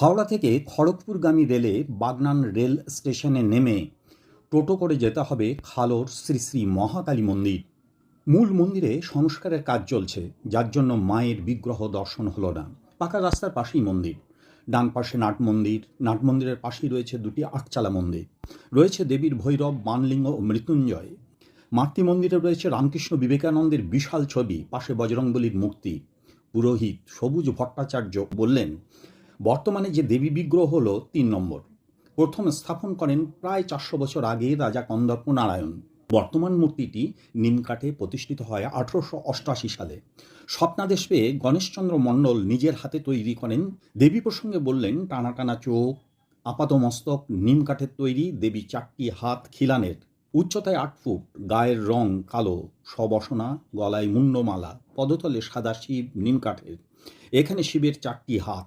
হাওড়া থেকে খড়গপুরগামী রেলে বাগনান রেল স্টেশনে নেমে টোটো করে যেতে হবে খালোর শ্রী শ্রী মহাকালী মন্দির। মূল মন্দিরে সংস্কারের কাজ চলছে, যার জন্য মায়ের বিগ্রহ দর্শন হলো না। পাকা রাস্তার পাশেই মন্দির। ডান পাশে নাট মন্দির, নাট মন্দিরের পাশেই রয়েছে দুটি আটচালা মন্দির। রয়েছে দেবীর ভৈরব, বানলিঙ্গ ও মৃত্যুঞ্জয়। মাতৃ মন্দিরে রয়েছে রামকৃষ্ণ বিবেকানন্দের বিশাল ছবি, পাশে বজরংবলীর মূর্তি। পুরোহিত সবুজ ভট্টাচার্য বললেন বর্তমানে যে দেবী বিগ্রহ হল তিন নম্বর। প্রথম স্থাপন করেন প্রায় চারশো বছর আগে রাজা কন্দর্প নারায়ণ। বর্তমান মূর্তিটি নিমকাঠে প্রতিষ্ঠিত হয় আঠারোশো অষ্টাশি সালে। স্বপ্নাদেশ পেয়ে গণেশচন্দ্র মণ্ডল নিজের হাতে তৈরি করেন। দেবী প্রসঙ্গে বললেন, টানা টানা চোখ আপাতমস্তক নিমকাঠের তৈরি দেবী চারটি হাত খিলানের। উচ্চতায় আট ফুট, গায়ের রং কালো, সবসনা, গলায় মুন্ডমালা, পদতলে সাদা শিব নিমকাঠের। এখানে শিবের চারটি হাত।